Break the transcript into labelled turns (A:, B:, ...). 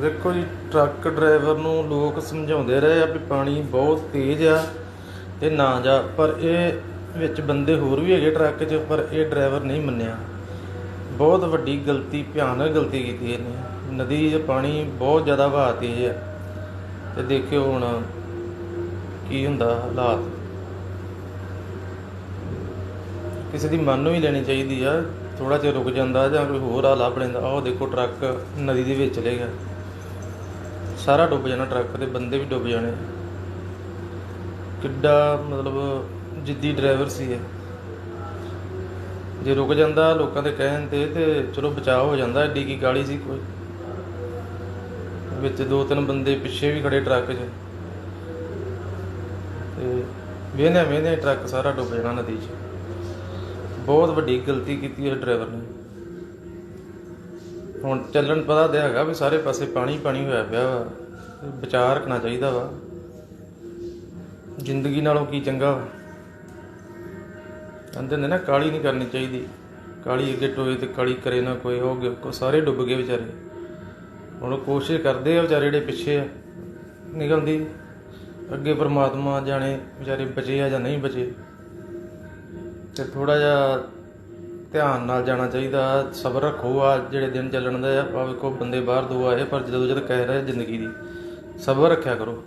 A: ਦੇਖੋ ਜੀ, truck driver ਨੂੰ ਲੋਕ ਸਮਝਾਉਂਦੇ ਰਹੇ ਆ ਵੀ ਪਾਣੀ ਬਹੁਤ ਤੇਜ਼ ਆ ਤੇ ਨਾ ਜਾ, ਪਰ ਇਹ ਵਿੱਚ ਬੰਦੇ ਹੋਰ ਵੀ ਹੈਗੇ ਟਰੱਕ 'ਚ, ਪਰ ਇਹ ਡਰਾਈਵਰ ਨਹੀਂ ਮੰਨਿਆ। ਬਹੁਤ ਵੱਡੀ ਗਲਤੀ, ਭਿਆਨਕ ਗਲਤੀ ਕੀਤੀ ਇਹਨੇ। ਨਦੀ 'ਚ ਪਾਣੀ ਬਹੁਤ ਜ਼ਿਆਦਾ ਵਹਾ ਤੇਜ਼ ਆ। ਤੇ ਦੇਖਿਓ ਹੁਣ ਕੀ ਹੁੰਦਾ ਹਾਲਾਤ। ਕਿਸੇ ਦੀ ਮੰਨ ਨੂੰ ਹੀ ਲੈਣੀ ਚਾਹੀਦੀ ਆ ਥੋੜਾ ਜਿਹਾ ਰੁਕ ਜਾਂਦਾ ਜਾਂ ਕੋਈ ਹੋਰ ਆ ਲੱਭ ਲੈਂਦਾ, ਆਹ ਦੇਖੋ ਟਰੱਕ ਨਦੀ ਦੇ ਵਿੱਚ ਚਲੇ ਗਿਆ। ਸਾਰਾ ਡੁੱਬ ਜਾਣਾ, ਟਰੱਕ ਤੇ ਬੰਦੇ ਵੀ ਡੁੱਬ ਜਾਣੇ। ਕਿੱਡਾ ਮਤਲਬ ਜਿੱਦੀ ਡਰਾਈਵਰ ਸੀ ਇਹ। ਜੇ ਰੁਕ ਜਾਂਦਾ, ਲੋਕਾਂ ਦੇ ਕਹਿਣ ਤੇ ਤੇ ਚਲੋ ਬਚਾਅ ਹੋ ਜਾਂਦਾ, ਐਡੀ ਕੀ ਗਾਲੀ ਸੀ ਕੋਈ। ਵਿੱਚ ਦੋ ਤਿੰਨ ਬੰਦੇ ਪਿੱਛੇ ਵੀ ਖੜੇ ਟਰੱਕ 'ਚ। ਤੇ ਵੇਨੇ ਵੇਨੇ ਟਰੱਕ ਸਾਰਾ ਡੁੱਬ ਜਾਣਾ ਨਦੀ 'ਚ। ਬਹੁਤ ਵੱਡੀ ਗਲਤੀ ਕੀਤੀ ਉਸ ਡਰਾਈਵਰ ਨੇ। ਹੁਣ ਚੱਲਣ ਪਤਾ ਤੇ ਹੈਗਾ ਵੀ ਸਾਰੇ ਪਾਸੇ ਪਾਣੀ ਪਾਣੀ ਹੋਇਆ ਪਿਆ ਵਾ। ਬਚਾਅ ਰੱਖਣਾ ਚਾਹੀਦਾ ਵਾ। ਜ਼ਿੰਦਗੀ ਨਾਲੋਂ ਕੀ ਚੰਗਾ ਵਾ। ਕਹਿੰਦੇ ਨੇ ਨਾ, ਕਾਲੀ ਨਹੀਂ ਕਰਨੀ ਚਾਹੀਦੀ। ਕਾਲੀ ਅੱਗੇ ਟੋਏ ਤੇ ਕਾਲੀ ਕਰੇ ਨਾ ਕੋਈ ਹੋ ਗਿਆ ਕੋ ਸਾਰੇ ਡੁੱਬ ਗਏ ਵਿਚਾਰੇ। ਹੁਣ ਕੋਸ਼ਿਸ਼ ਕਰਦੇ ਆ ਵਿਚਾਰੇ ਜਿਹੜੇ ਪਿੱਛੇ ਆ, ਨਿਕਲਦੀ। ਅੱਗੇ ਪਰਮਾਤਮਾ ਜਾਣੇ ਵਿਚਾਰੇ ਬਚੇ ਆ ਜਾਂ ਨਹੀਂ ਬਚੇ। ਤੇ ਥੋੜਾ ਜਿਹਾ ਧਿਆਨ ਨਾਲ ਜਾਣਾ ਚਾਹੀਦਾ, ਸਬਰ ਰੱਖੋ, ਆ ਜਿਹੜੇ ਦਿਨ ਚੱਲਣ ਦੇ ਆ ਆਹ ਵੇਖੋ ਬੰਦੇ ਬਾਹਰ ਦੋ ਆਏ, ਪਰ ਜਦੋਂ ਜਦ ਕਹਿ ਰਹੇ ਜ਼ਿੰਦਗੀ ਦੀ, ਸਬਰ ਰੱਖਿਆ ਕਰੋ।